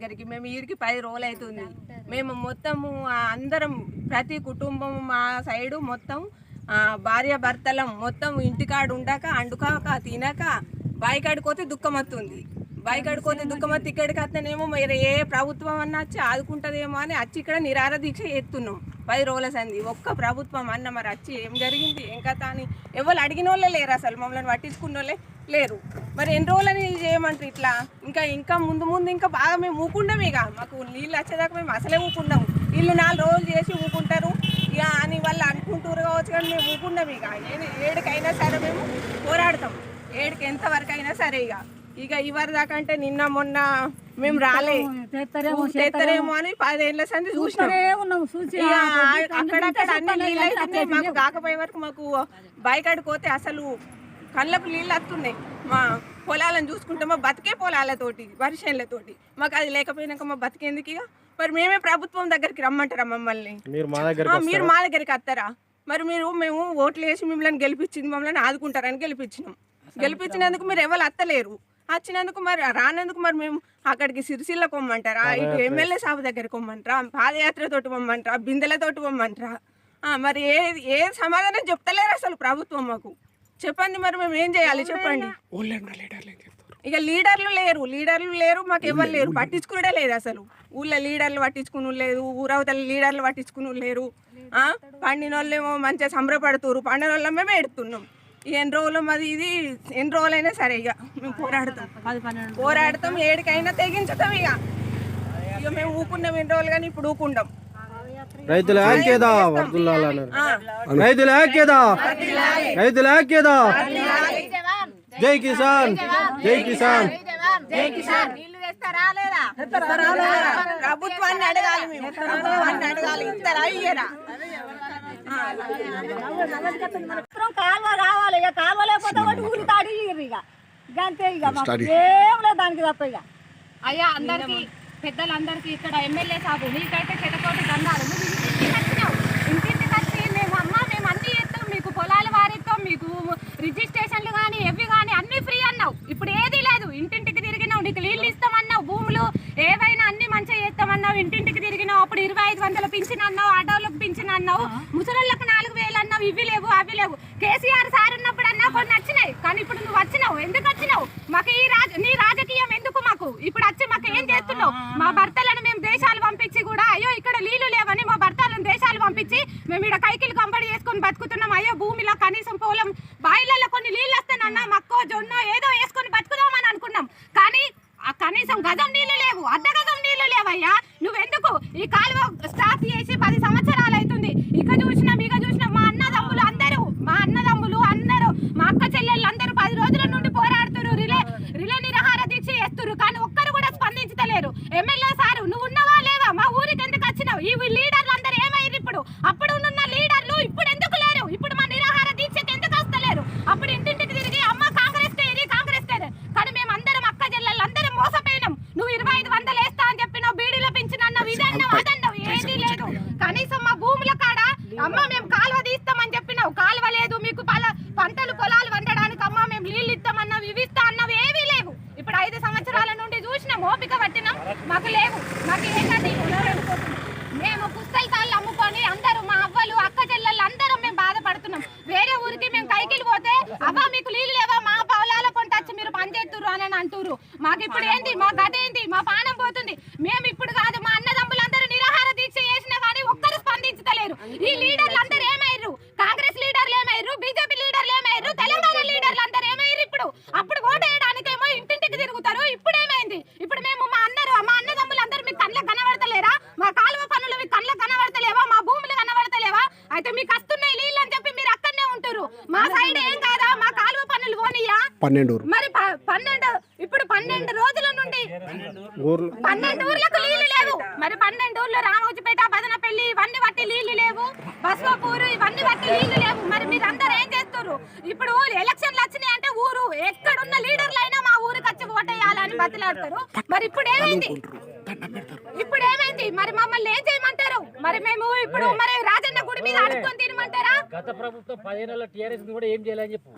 దగ్గరికి మేము ఈడికి పది రోజులు అవుతుంది మేము మొత్తము అందరం ప్రతి కుటుంబం మా సైడు మొత్తం భార్య భర్తలం మొత్తం ఇంటికాడ ఉండక అండుకాక తినక బాయికాడికి పోతే దుఃఖం వస్తుంది. బాయికాడికి పోతే దుఃఖం వస్తే ఇక్కడికి వస్తేనేమో మరి ఏ ప్రభుత్వం అన్న వచ్చి ఆదుకుంటుందేమో అని వచ్చి ఇక్కడ నిరార దీక్ష ఎత్తున్నాం పది రోజుల సంది ఒక్క ప్రభుత్వం అన్న మరి వచ్చి ఏం జరిగింది? ఏం కథ అని ఎవరు అడిగిన వాళ్ళే లేరు అసలు. మమ్మల్ని పట్టించుకున్న వాళ్ళే లేరు. మరి ఎన్ని రోజులని చేయమంటారు ఇట్లా? ఇంకా ఇంకా ముందు ముందు ఇంకా బాగా మేము ఊకుండాం ఇక. మాకు నీళ్ళు వచ్చేదాకా మేము అసలే ఊకుండాం వీళ్ళు నాలుగు రోజులు చేసి ఊకుంటారు. ఇక అని వాళ్ళు అనుకుంటారు కావచ్చు కానీ మేము ఊకుండాం ఇక. ఏడుకైనా సరే మేము పోరాడతాం. ఏడుకి ఎంత వరకు అయినా సరే ఇక. ఇక ఇవరి దాకా అంటే నిన్న మొన్న మేము రాలే. తెత్తరేమో అని పదేళ్ళ సంది చూసినాం. అక్కడక్కడ అన్ని నీళ్ళు అవుతున్నాయి మాకు కాకపోయే వరకు మాకు బయకాడికి పోతే అసలు కళ్ళకు నీళ్ళు వస్తున్నాయి. మా పొలాలను చూసుకుంటే మా బతికే పొలాలతోటి వర్షాలతోటి మాకు అది లేకపోయినాక మా బతికేందుకు ఇక? మరి మేమే ప్రభుత్వం దగ్గరికి రమ్మంటారా మమ్మల్ని? మీరు మా దగ్గరికి మీరు మా దగ్గరికి వస్తారా? మరి మీరు మేము ఓట్లు వేసి మిమ్మల్ని గెలిపించింది మమ్మల్ని ఆదుకుంటారని గెలిపించినాం. గెలిపించినందుకు మీరు ఎవరు అత్తలేరు. వచ్చినందుకు మరి రానందుకు మరి మేము అక్కడికి సిరిసిల్ల కొమ్మంటారా? ఇటు ఎమ్మెల్యే సాబు దగ్గరికి కొమ్మంటారా? పాదయాత్రతోటి పొమ్మంటారా బిందెలతోటి పొమ్మంటారా ఆ, మరి ఏ ఏ సమాధానం చెప్తలేరు అసలు ప్రభుత్వం మాకు. చెప్పండి మరి మేము ఏం చేయాలి? చెప్పండి. ఇక లీడర్లు లేరు. లీడర్లు లేరు మాకు ఎవరు లేరు. పట్టించుకునే లేదు అసలు. ఊళ్ళో లీడర్లు పట్టించుకుని లేదు ఊరవతల లీడర్లు పట్టించుకుని లేరు. ఆ, పండిన వాళ్ళేమో మంచిగా సంబరపడుతురు పండిన వాళ్ళ మేము ఎడుతున్నాం ఈ ఎన్ని రోజులు మాది ఇది? ఎన్ని రోజులైనా సరే ఇక మేము పోరాడతాం. పోరాడతాం ఏడికైనా తెగించుతాం ఇక. ఇక మేము ఊకున్నాం ఎన్ని రోజులు కానీ ఇప్పుడు ఊకుంటాం రైతుల ఐక్యత వర్దులాలన్నారు ఆ, రైతుల ఐక్యత రైతుల జై కిసాన్ జై కిసాన్. ప్రభుత్వాన్ని అడగాలి మేము. ప్రభుత్వాన్ని అడగాలి. ఇస్తారా ఇయ్యరా మాత్రం కాలువ కావాలి ఇక కాలువ లేకపోతే ఒకటి ఊరి తాడి ఇయ్యరు ఇక. ఇక అంతే ఇక మాకు. ఏం లేదు దానికి తప్ప ఇక. అయ్యా అందరికి పెద్దలందరికీ ఇక్కడ ఎమ్మెల్యే సాబు. నీకైతే చెతకోటి దండాలు నువ్వు ఇంటింటికి వచ్చినావు ఇంటింటికి వచ్చి మేము అమ్మ మేము అన్ని చేస్తాం మీకు పొలాలు వారిస్తాం మీకు రిజిస్ట్రేషన్లు కానీ ఎవి కానీ అన్ని ఫ్రీ అన్నావు ఇప్పుడు ఏది లేదు ఇంటింటికి తిరిగినావు నీకు నీళ్ళు ఇస్తామన్నావు భూములు ఏవైనా అన్ని చేస్తామన్నావు ఇంటింటికి తిరిగినావు అప్పుడు ఇరవై ఐదు వందల పింఛన్ అన్నావు ఆటోలకు పింఛన్ అన్నావు ముసలోళ్ళకి నాలుగు వేలు అన్నావు ఇవి లేవు అవి లేవు. కేసీఆర్ సార్ ఉన్నప్పుడు అన్నా కొన్ని వచ్చినాయి కానీ ఇప్పుడు నువ్వు వచ్చినావు. ఎందుకు వచ్చినావు? మాకు ఈ రాజ నీ రాజకీయం ఎందుకు మాకు? ఇప్పుడు వచ్చి మాకు ఏం చేస్తున్నావు? మా భర్తలను మేము దేశాలు పంపించి కూడా అయ్యో ఇక్కడ నీళ్ళు లేవని మా భర్తలను దేశాలు పంపించి మేము ఇక్కడ కైకిలు కంబడి చేసుకొని బతుకుతున్నాం. అయ్యో భూమిలో కనీసం పొలం బాయిలలో కొన్ని నీళ్ళు వస్తానన్నా మక్కో జొన్న ఏదో వేసుకొని బతుకుదామని అనుకున్నాం. కానీ ఆ కనీసం గజం నీళ్ళు లేవు అర్ధ గజం నీళ్ళు లేవయ్యా నువ్వెందుకు? ఈ కాలువ స్టార్ట్ చేసి పది సంవత్సరాలు అవుతుంది ఇక చూసినాం ఇక చూసినాం మా అన్నదమ్ములు అందరూ మా అన్నదమ్ములు అందరూ మా అక్క చెల్లెళ్ళు అందరూ పది రోజుల నుండి పోరాడుతున్నారు రిలే రిలే నిరాహార దీక్ష చేస్తున్నారు కానీ ఒక్కరు కూడా స్పందించలేరు ఎమ్మెల్యే సారు నువ్వు ఉన్నావా లేవా మా ఊరికి ఎందుకు వచ్చినావు ఈ లీడర్లు అందరూ ఏమైంది ఇప్పుడు అప్పుడు ఉన్న లీడర్లు ఇప్పుడు ఎందుకు లేరు ఇప్పుడు మా నిరాహార దీక్షకి ఎందుకు వస్తలేరు అప్పుడు ఇంటింటికి తిరిగి అమ్మ కాంగ్రెస్ ఇది కాంగ్రెస్ కానీ మేము అందరం అక్క చెల్లెళ్ళు అందరం మోసపోయినాం నువ్వు ఇరవై ఐదు వందలు వేస్తా అని చెప్పినావు బీడీలో పెంచిన అన్నావు ఇదన్నావు అదన్నావు ఏదీ లేదు కనీసం మా భూముల కాడ అమ్మ మేము కాలువ తీస్తామని చెప్పినావు కాలువ లేదు మీకు పల- పంటలు పొలాలు వండడానికి అమ్మ మేము నీళ్ళు ఇస్తామన్నావు ఇవి ఇస్తా అన్నావు ఏవీ లేవు ఇప్పుడు ఐదు సంవత్సరాల నుండి చూసినాం ఓపిక పట్టినాం మాకు లేవు మాకు ఏంటంటే మేము పుస్తకాలు అమ్ముకొని అందరూ మా అవ్వలు అక్క చెల్లెళ్ళు అందరం మేము బాధపడుతున్నాం వేరే ఊరికి మేము కైకిలు పోతే అవ్వ మీకు నీళ్ళు లేవా మా పొలాల పొంట వచ్చి మీరు పని చేస్తుర్రు అంటుర్రు మాకు ఇప్పుడు ఏంటి మా గత ఏంటి మా పానం పోతుంది. మేము ఇప్పుడు కాదు మా అన్నదమ్ములందరూ నిరాహార దీక్ష చేసినా కానీ ఒక్కరు స్పందించలేరు ఈ లీడర్లు అందరూ ఏమైర్రు కాంగ్రెస్ లీడర్లు ఏమైర్రు బీజేపీ లీడర్లు ఏమైర్రు తెలంగాణ లీడర్లు అందరూ ఏమైర్రు ఇప్పుడు? అప్పుడు ఓటు వేయడానికేమో ఇంటింటికి తిరుగుతారు. ఇప్పుడు ఏమైంది ఇప్పుడు మేము మా అన్నరు మా అన్నదమ్ములు అందరూ మీకు కళ్ళకు కనబడతలేరా? మా కాలువ పనులు మీకు కళ్ళకు కనబడతలేవా? మా భూములు కనబడతలేవా? అయితే మీకు వస్తున్నాయి నీళ్ళు అని చెప్పి మీరు అక్కడనే ఉంటారు మా సైడ్ ఏం కాదా? మా కాలువ పనులు పోనీయా? పన్నెండు పన్నెండు రోజుల నుండి పన్నెండు ఊర్లకు నీళ్ళు లేవు. మరి పన్నెండు ఊర్లు రామోజీపేట బదనపల్లి ఇవన్నీ బట్టి నీళ్ళు లేవు. బస్వాపూరు ఇవన్నీ బట్టి నీళ్ళు లేవు. మరి మీరు అందరు ఏం చేస్తారు ఇప్పుడు ఎలక్షన్లు వచ్చినాయి అంటే ఊరు ఎక్కడున్న లీడర్లు అయినా మా ఊరికి వచ్చి ఓటేయాలని బతిలాడతారు. మరి ఇప్పుడు ఏమైంది? ఇప్పుడు ఏమైంది? మరి మమ్మల్ని ఏం చేయమంటారు? మరి మేము ఇప్పుడు మరి రాజన్న గుడి మీద అడుక్కొని తినమంటారా? గత ప్రభుత్వం పదిహేను టీఆర్ఎస్ కూడా ఏం చేయాలని చెప్పు.